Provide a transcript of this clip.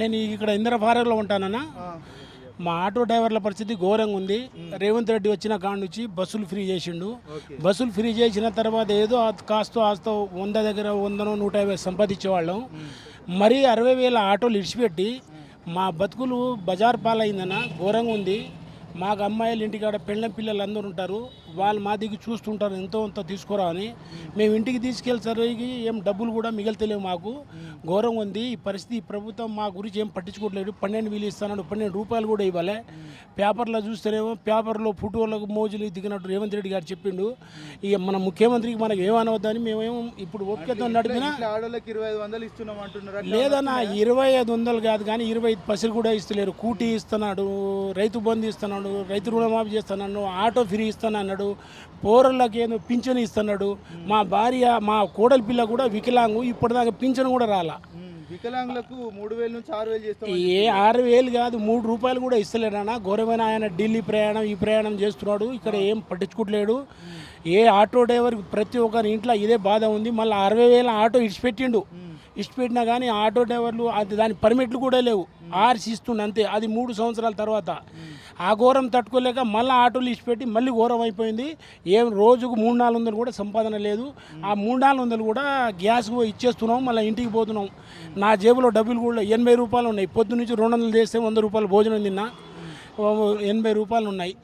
నేను ఇక్కడ ఇంద్రఫారెలో ఉంటానన్నా. మా ఆటో డ్రైవర్ల పరిస్థితి ఘోరంగా ఉంది. రేవంత్ రెడ్డి వచ్చిన కాడ నుంచి బస్సులు ఫ్రీ చేసిండు. బస్సులు ఫ్రీ చేసిన తర్వాత ఏదో కాస్తో ఆస్తో వంద దగ్గర వందనో నూట యాభై సంపాదించేవాళ్ళం. మరీ అరవై వేల ఆటోలు ఇడిచిపెట్టి మా బతుకులు బజార్ పాలైందన్న. ఘోరంగా ఉంది. మాకు అమ్మాయిలు ఇంటికాడ పెళ్ళ పిల్లలు అందరూ ఉంటారు. వాళ్ళు మా దిగి చూస్తుంటారు ఎంతో అంత తీసుకురా అని. మేము ఇంటికి తీసుకెళ్ళేసరికి ఏం డబ్బులు కూడా మిగలతలేవు మాకు. ఘోరంగా ఉంది. ఈ పరిస్థితి ప్రభుత్వం మా గురించి ఏం పట్టించుకోవట్లేదు. పన్నెండు వేలు ఇస్తాను పన్నెండు రూపాయలు కూడా ఇవ్వాలి. పేపర్లో చూస్తేనేమో పేపర్లో ఫోటోలకు మోజులు దిగినట్టు రేవంత్ రెడ్డి గారు చెప్పిండు. ఇక మన ముఖ్యమంత్రికి మనకు ఏమనవద్దని మేమేం ఇప్పుడు ఓపికతో నడిపినా ఇట్లా ఆడోళ్ళకి ఇరవై ఐదు వందలు ఇస్తున్నాం అంటున్నారు? లేదన్నా ఇరవై ఐదు వందలు కాదు కానీ ఇరవై ఐదు పైసలు కూడా ఇస్తలేరు. కూటీ ఇస్తున్నాడు రైతు బంధు ఇస్తున్నాడు. రైతు రుణమాఫీ చేస్తున్నాడు ఆటో ఫ్రీ ఇస్తాను అన్నాడు పోరళ్ళకి ఏదో పింఛన్ ఇస్తున్నాడు మా భార్య మా కోడలి పిల్ల కూడా వికలాంగు ఇప్పటిదాకా పింఛన్ కూడా రాలా. వికలాంగులకు మూడు వేల నుంచి ఆరు వేలు చేస్తాం ఏ ఆరు వేలు కాదు మూడు రూపాయలు కూడా ఇస్తలేడన్నా ఘోరమైన ఆయన ఢిల్లీ ప్రయాణం ఈ ప్రయాణం చేస్తున్నాడు. ఇక్కడ ఏం పట్టించుకోవట్లేడు ఏ ఆటో డ్రైవర్ ప్రతి ఒక్కరి ఇంట్లో ఇదే బాధ ఉంది. మళ్ళీ అరవై వేల ఆటో ఇడిచిపెట్టిండు. ఇడిచిపెట్టినా కానీ ఆటో డ్రైవర్లు అది దాని పర్మిట్లు కూడా లేవు. ఆర్సి ఇస్తుండు అంతే అది మూడు సంవత్సరాల తర్వాత. ఆ ఘోరం తట్టుకోలేక మళ్ళీ ఆటోలు ఇచ్చిపెట్టి మళ్ళీ ఘోరం అయిపోయింది. ఏం రోజుకు మూడు నాలుగు వందలు కూడా సంపాదన లేదు. ఆ మూడు నాలుగు వందలు కూడా గ్యాస్ ఇచ్చేస్తున్నాం మళ్ళీ ఇంటికి పోతున్నాం. నా జేబులో డబ్బులు కూడా ఎనభై రూపాయలు ఉన్నాయి. పొద్దు నుంచి రెండు వందలు చేస్తే వంద రూపాయలు భోజనం తిన్నా. ఎనభై రూపాయలు ఉన్నాయి.